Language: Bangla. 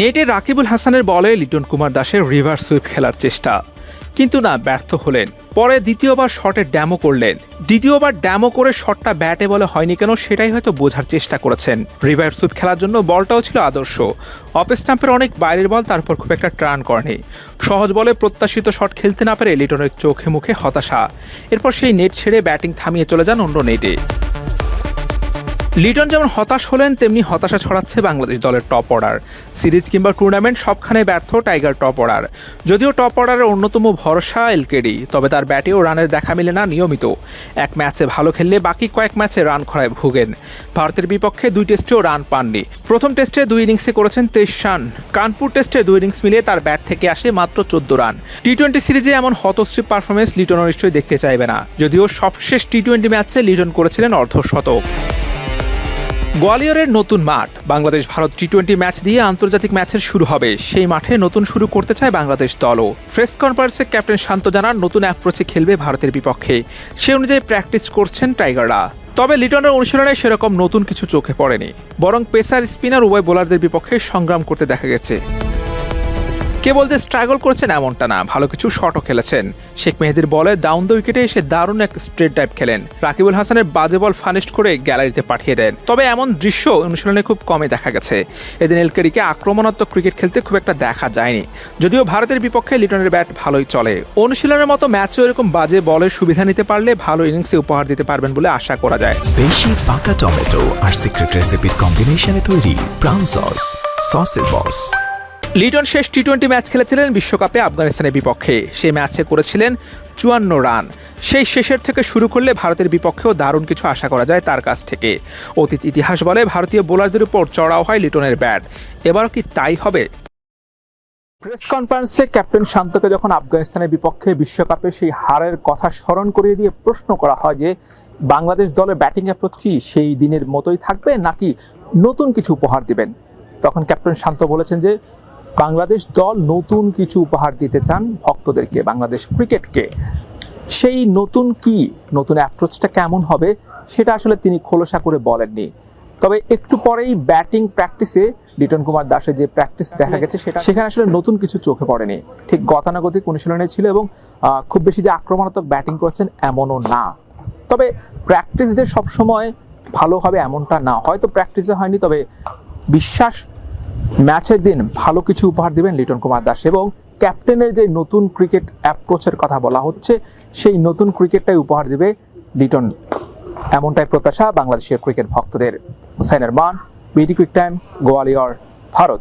নেটে রাকিবুল হাসানের বলে লিটন কুমার দাসের রিভার্স সুইপ খেলার চেষ্টা। কিন্তু না, ব্যর্থ হলেন। পরে দ্বিতীয়বার শটে ড্যামো করলেন। দ্বিতীয়বার ড্যামো করে শটটা ব্যাটে বলে হয়নি কেন সেটাই হয়তো বোঝার চেষ্টা করেছেন। রিভার্স সুইপ খেলার জন্য বলটাও ছিল আদর্শ। অফ স্টাম্পের অনেক বাইরের বল তারপর খুব একটা টার্ন করেনি। সহজ বলে প্রত্যাশিত শট খেলতে না পেরে লিটনের চোখে মুখে হতাশা। এরপর সেই নেট ছেড়ে ব্যাটিং থামিয়ে চলে যান অন্য নেটে লিটন যেমন হতাশ হলেন, তেমনি হতাশা ছড়াচ্ছে বাংলাদেশ দলের টপ অর্ডার। সিরিজ কিংবা টুর্নামেন্ট সবখানে ব্যর্থ টাইগার টপ অর্ডার। যদিও টপ অর্ডারের অন্যতম ভরসা এলকেডি, তবে তার ব্যাটেও রানের দেখা মেলে না নিয়মিত। এক ম্যাচে ভালো খেললে বাকি কয়েক ম্যাচে রান খরায় ভুগেন। ভারতের বিপক্ষে দুই টেস্টেও রান পাননি। প্রথম টেস্টে দুই ইনিংসে করেছেন তেইশ রান। কানপুর টেস্টে দুই ইনিংস মিলিয়ে তার ব্যাট থেকে আসে মাত্র চোদ্দ রান। টি টোয়েন্টি সিরিজে এমন হতশ্রী পারফরমেন্স লিটনও নিশ্চয়ই দেখতে চাইবে না। যদিও সবশেষ টি টোয়েন্টি ম্যাচে লিটন করেছিলেন অর্ধশতক গোয়ালিয়রের নতুন মাঠ। Bangladesh Bharat T twenty match দিয়ে আন্তর্জাতিক ম্যাচের শুরু হবে। সেই মাঠে নতুন শুরু করতে চায় বাংলাদেশ দলও। প্রেস কনফারেন্সে ক্যাপ্টেন শান্ত জানান, নতুন অ্যাপ্রোচে খেলবে ভারতের বিপক্ষে। সে অনুযায়ী প্র্যাকটিস করছেন টাইগাররা। তবে লিটনের অনুশীলনে সেরকম নতুন কিছু চোখে পড়েনি। বরং পেসার স্পিনার উভয় বোলারদের বিপক্ষে সংগ্রাম করতে দেখা গেছে। কেবল যে স্ট্রাগল করেছেন এমনটা না, ভালো কিছু শটও খেলেছেন। শেখ মেহেদির বলে ডাউন দ্য উইকেটে এসে দারুণ এক স্ট্রেট টাইপ খেলেন। রাকিবুল হাসানের বাজে বল ফানিস্ট করে গ্যালারিতে পাঠিয়ে দেন। তবে এমন দৃশ্য অনুশীলনে খুব কমই দেখা গেছে। এদিন এলকেডিকে আক্রমণাত্মক ক্রিকেট খেলতে খুব একটা দেখা যায়নি। যদিও ভারতের বিপক্ষে লিটনের ব্যাট ভালোই চলে। অনুশীলনের মতো ম্যাচেও এরকম বাজে বলের সুবিধা নিতে পারলে ভালো ইনিংসে উপহার দিতে পারবেন বলে আশা করা যায়। বেশি পাকা টমেটো আর সিক্রেট রেসিপির কম্বিনেশনে তৈরি প্রাউন সস সসের বস লিটন শেষ টি টোয়েন্টি ম্যাচ খেলেছিলেন বিশ্বকাপে আফগানিস্তানের বিপক্ষে। সেই ম্যাচে করেছিলেন চুয়ান্ন রান। সেই শেষের থেকে শুরু করলে ভারতের বিপক্ষেও দারুণ কিছু আশা করা যায় তার কাছ থেকে। অতীত ইতিহাস বলে ভারতীয় বোলারদের উপর চড়াও হয় লিটনের ব্যাট। এবারও কি তাই হবে? প্রেস কনফারেন্সে ক্যাপ্টেন শান্তকে যখন আফগানিস্তানের বিপক্ষে বিশ্বকাপে সেই হারের কথা স্মরণ করিয়ে দিয়ে প্রশ্ন করা হয় যে, বাংলাদেশ দলের ব্যাটিং অ্যাপ্রোচ কি সেই দিনের মতোই থাকবে নাকি নতুন কিছু উপহার দিবেন? তখন ক্যাপ্টেন শান্ত বলেছেন যে বাংলাদেশ দল নতুন কিছু উপহার দিতে চান ভক্তদেরকে, বাংলাদেশ ক্রিকেটকে। সেই নতুন কি, নতুন অ্যাপ্রোচটা কেমন হবে, সেটা আসলে তিনি খোলসা করে বলেননি। তবে একটু পরেই ব্যাটিং প্র্যাকটিসে লিটন কুমার দাসের যে প্র্যাকটিস দেখা গেছে, সেটা সেখানে আসলে নতুন কিছু চোখে পড়েনি। ঠিক গতানুগতিক অনুশীলনে ছিল এবং খুব বেশি যে আক্রমণাত্মক ব্যাটিং করছেন এমনও না। তবে প্র্যাকটিস যে সবসময় ভালো হবে এমনটা না। হয়তো প্র্যাকটিসে হয়নি, তবে বিশ্বাস ম্যাচের দিন ভালো কিছু উপহার দিবেন লিটন কুমার দাস এবং ক্যাপ্টেনের যে নতুন ক্রিকেট অ্যাপ্রোচের কথা বলা হচ্ছে, সেই নতুন ক্রিকেটটাই উপহার দিবে লিটন। এমনটাই প্রত্যাশা বাংলাদেশের ক্রিকেট ভক্তদের। হুসাইনের মান BD cric time, Gwalior, Bharat.